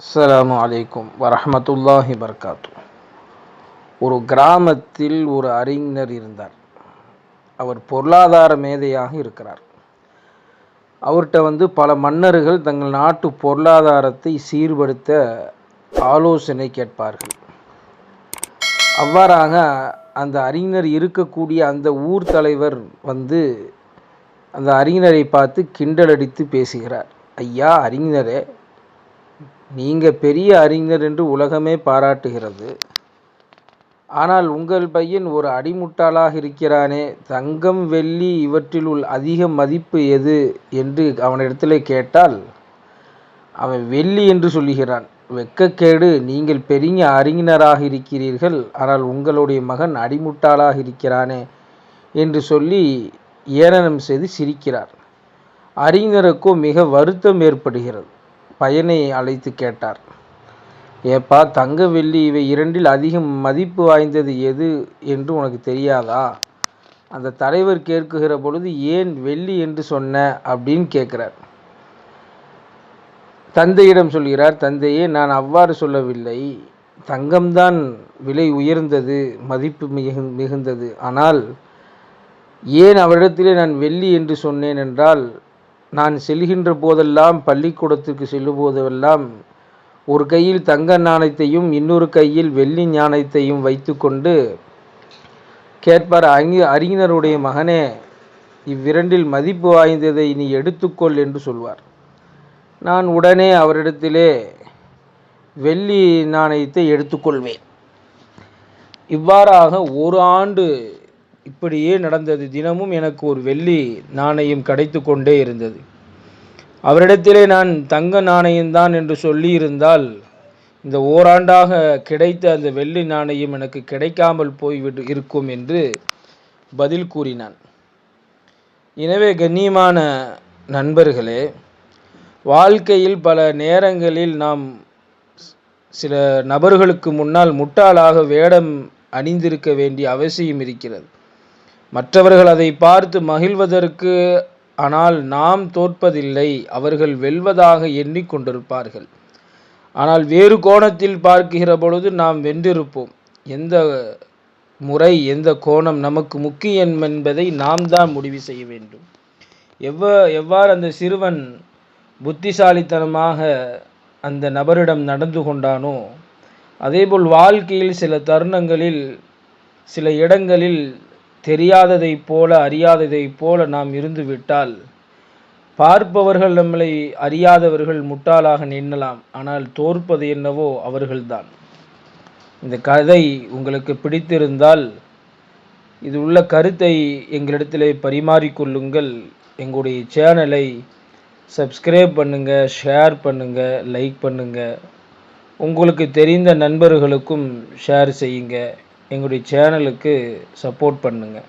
அஸ்லாம் வலைக்கும் வரமத்துல்லாஹி வபரகாத்து. ஒரு கிராமத்தில் ஒரு அறிஞர் இருந்தார். அவர் பொருளாதார மேதையாக இருக்கிறார். அவர்கிட்ட வந்து பல மன்னர்கள் தங்கள் நாட்டு பொருளாதாரத்தை சீர்படுத்த ஆலோசனை கேட்பார்கள். அவ்வாறாக அந்த அறிஞர் இருக்கக்கூடிய அந்த ஊர் தலைவர் வந்து அந்த அறிஞரை பார்த்து கிண்டலடித்து பேசுகிறார். ஐயா அறிஞரே நீங்கள் பெரிய அறிஞர் என்று உலகமே பாராட்டுகிறது. ஆனால் உங்கள் பையன் ஒரு அடிமுட்டாளாக இருக்கிறானே தங்கம் வெள்ளி இவற்றில் உள் அதிக மதிப்பு எது என்று அவனிடத்தில் கேட்டால் அவன் வெள்ளி என்று சொல்லுகிறான். வெக்கக்கேடு நீங்கள் பெரிய அறிஞராக இருக்கிறீர்கள் ஆனால் உங்களுடைய மகன் அடிமுட்டாளாக இருக்கிறானே என்று சொல்லி ஏளனம் செய்து சிரிக்கிறார். அறிஞருக்கும் மிக வருத்தம் ஏற்படுகிறது. பையனை அழைத்து கேட்டார். ஏப்பா தங்க வெள்ளி இவை இரண்டில் அதிகம் மதிப்பு வாய்ந்தது எது என்று உனக்கு தெரியாதா? அந்த தலைவர் கேட்குகிற பொழுது ஏன் வெள்ளி என்று சொன்ன? அப்படின்னு கேட்குறார். தந்தையிடம் சொல்கிறார் தந்தையே நான் அவ்வாறு சொல்லவில்லை. தங்கம்தான் விலை உயர்ந்தது மதிப்பு மிகு மிகுந்தது. ஆனால் ஏன் அவரிடத்திலே நான் வெள்ளி என்று சொன்னேன் என்றால் நான் செல்கின்ற போதெல்லாம் பள்ளிக்கூடத்துக்கு செல்லும்போதெல்லாம் ஒரு கையில் தங்க நாணயத்தையும் இன்னொரு கையில் வெள்ளி ஞானத்தையும் வைத்துக்கொண்டு கேட்பார் அறிஞ அறிஞருடைய மகனே இவ்விரண்டில் மதிப்பு வாய்ந்ததை நீ எடுத்துக்கொள் என்று சொல்வார். நான் உடனே அவரிடத்திலே வெள்ளி நாணயத்தை எடுத்துக்கொள்வேன். இவ்வாறாக ஒரு ஆண்டு இப்படியே நடந்தது. தினமும் எனக்கு ஒரு வெள்ளி நாணயம் கிடைத்து கொண்டே இருந்தது. அவரிடத்திலே நான் தங்க நாணயம்தான் என்று சொல்லியிருந்தால் இந்த ஓராண்டாக கிடைத்த அந்த வெள்ளி நாணயம் எனக்கு கிடைக்காமல் போய்விட்டு இருக்கும் என்று பதில் கூறினான். எனவே கண்ணியமான நண்பர்களே வாழ்க்கையில் பல நேரங்களில் நாம் சில நபர்களுக்கு முன்னால் முட்டாளாக வேடம் அணிந்திருக்க வேண்டிய அவசியம் இருக்கிறது. மற்றவர்கள் அதை பார்த்து மகிழ்வதற்கு ஆனால் நாம் தோற்பதில்லை அவர்கள் வெல்வதாக எண்ணிக்கொண்டிருப்பார்கள் ஆனால் வேறு கோணத்தில் பார்க்கிற பொழுது நாம் வென்றிருப்போம். எந்த முறை எந்த கோணம் நமக்கு முக்கியம் என்பதை நாம் தான் முடிவு செய்ய வேண்டும். எவ்வ எவ்வாறு அந்த சிறுவன் புத்திசாலித்தனமாக அந்த நபரிடம் நடந்து கொண்டானோ அதேபோல் வாழ்க்கையில் சில தருணங்களில் சில இடங்களில் தெரியாததைப் போல அறியாததைப் போல நாம் இருந்துவிட்டால் பார்ப்பவர்கள் நம்மளை அறியாதவர்கள் முட்டாளாக நின்னலாம் ஆனால் தோற்பது என்னவோ அவர்கள்தான். இந்த கதை உங்களுக்கு பிடித்திருந்தால் இது உள்ள கருத்தை எங்களிடத்திலே பரிமாறிக்கொள்ளுங்கள் எங்களுடைய சேனலை சப்ஸ்கிரைப் பண்ணுங்கள் ஷேர் பண்ணுங்கள் லைக் பண்ணுங்கள் உங்களுக்கு தெரிந்த நண்பர்களுக்கும் ஷேர் செய்யுங்கள் எங்களுடைய சேனலுக்கு சப்போர்ட் பண்ணுங்கள்